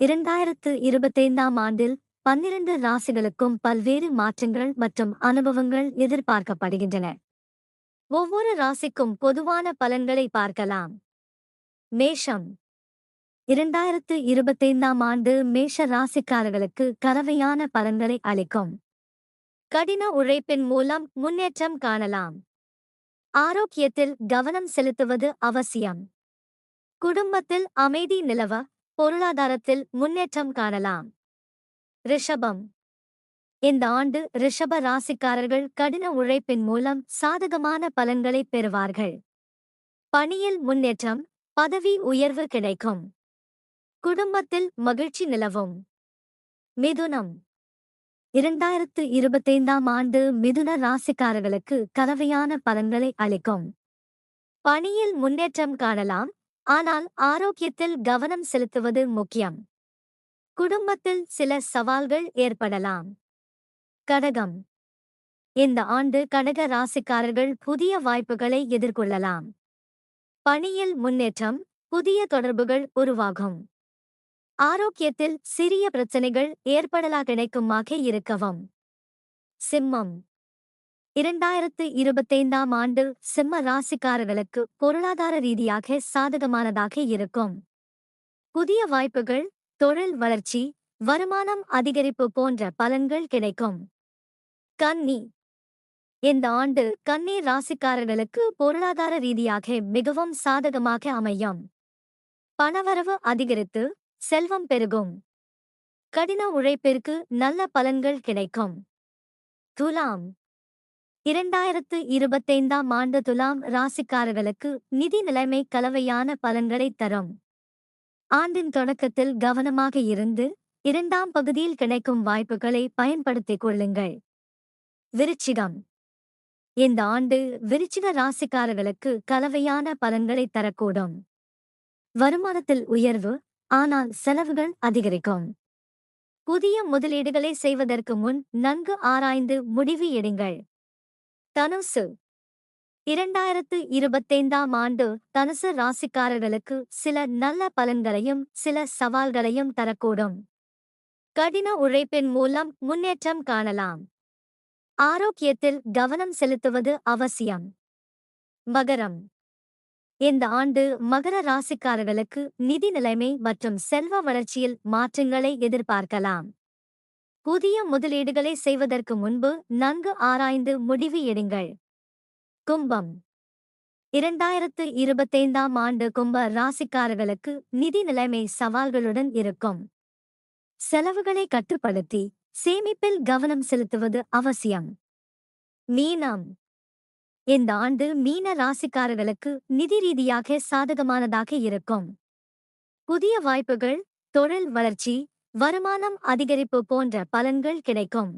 இரண்டாயிரத்து இருபத்தைந்தாம் ஆண்டில் பன்னிரண்டு ராசிகளுக்கும் பல்வேறு மாற்றங்கள் மற்றும் அனுபவங்கள் எதிர்பார்க்கப்படுகின்றன. ஒவ்வொரு ராசிக்கும் பொதுவான பலன்களை பார்க்கலாம். மேஷம். இரண்டாயிரத்து இருபத்தைந்தாம் ஆண்டு மேஷ ராசிக்காரர்களுக்கு கலவையான பலன்களை அளிக்கும். கடின உழைப்பின் மூலம் முன்னேற்றம் காணலாம். ஆரோக்கியத்தில் கவனம் செலுத்துவது அவசியம். குடும்பத்தில் அமைதி நிலவ பொருளாதாரத்தில் முன்னேற்றம் காணலாம். ரிஷபம். இந்த ஆண்டு ரிஷப ராசிக்காரர்கள் கடின உழைப்பின் மூலம் சாதகமான பலன்களை பெறுவார்கள். பணியில் முன்னேற்றம் பதவி உயர்வு கிடைக்கும். குடும்பத்தில் மகிழ்ச்சி நிலவும். மிதுனம். இரண்டாயிரத்து இருபத்தைந்தாம் ஆண்டு மிதுன ராசிக்காரர்களுக்கு கலவையான பலன்களை அளிக்கும். பணியில் முன்னேற்றம் காணலாம் ஆனால் ஆரோக்கியத்தில் கவனம் செலுத்துவது முக்கியம். குடும்பத்தில் சில சவால்கள் ஏற்படலாம். கடகம். இந்த ஆண்டு கடக ராசிக்காரர்கள் புதிய வாய்ப்புகளை எதிர்கொள்ளலாம். பணியில் முன்னேற்றம் புதிய தொடர்புகள் உருவாகும். ஆரோக்கியத்தில் சிறிய பிரச்சனைகள் ஏற்படலா கிடைக்குமாக இருக்கவும். சிம்மம். இரண்டாயிரத்து இருபத்தைந்தாம் ஆண்டு சிம்ம ராசிக்காரர்களுக்கு பொருளாதார ரீதியாக சாதகமானதாக இருக்கும். புதிய வாய்ப்புகள் தொழில் வளர்ச்சி வருமானம் அதிகரிப்பு போன்ற பலன்கள் கிடைக்கும். கன்னி. இந்த ஆண்டு கன்னி ராசிக்காரர்களுக்கு பொருளாதார ரீதியாக மிகவும் சாதகமாக அமையும். பணவரவு அதிகரித்து செல்வம் பெருகும். கடின உழைப்பிற்கு நல்ல பலன்கள் கிடைக்கும். துலாம். இரண்டாயிரத்து இருபத்தைந்தாம் ஆண்டு துலாம் ராசிக்காரர்களுக்கு நிதி நிலைமை கலவையான பலன்களை தரும். ஆண்டின் தொடக்கத்தில் கவனமாக இருந்து இரண்டாம் பகுதியில் கிடைக்கும் வாய்ப்புகளை பயன்படுத்திக் கொள்ளுங்கள். விருச்சிகம். இந்த ஆண்டு விருச்சிக ராசிக்காரர்களுக்கு கலவையான பலன்களை தரக்கூடும். வருமானத்தில் உயர்வு ஆனால் செலவுகள் அதிகரிக்கும். புதிய முதலீடுகளை செய்வதற்கு முன் நன்கு ஆராய்ந்து முடிவு எடுங்கள். தனுசு. இரண்டாயிரத்து இருபத்தைந்தாம் ஆண்டு தனுசு ராசிக்காரர்களுக்கு சில நல்ல பலன்களையும் சில சவால்களையும் தரக்கூடும். கடின உழைப்பின் மூலம் முன்னேற்றம் காணலாம். ஆரோக்கியத்தில் கவனம் செலுத்துவது அவசியம். மகரம். இந்த ஆண்டு மகர ராசிக்காரர்களுக்கு நிதி நிலைமை மற்றும் செல்வ வளர்ச்சியில் மாற்றங்களை எதிர்பார்க்கலாம். புதிய முதலீடுகளை செய்வதற்கு முன்பு நன்கு ஆராய்ந்து முடிவு எடுங்கள். கும்பம். இரண்டாயிரத்து இருபத்தைந்தாம் ஆண்டு கும்ப ராசிக்காரர்களுக்கு நிதி நிலைமை சவால்களுடன் இருக்கும். செலவுகளை கட்டுப்படுத்தி சேமிப்பில் கவனம் செலுத்துவது அவசியம். மீனம். இந்த ஆண்டு மீன ராசிக்காரர்களுக்கு நிதி ரீதியாக சாதகமானதாக இருக்கும். புதிய வாய்ப்புகள் தொழில் வளர்ச்சி வருமானம் அதிகரிப்பு போன்ற பலன்கள் கிடைக்கும்.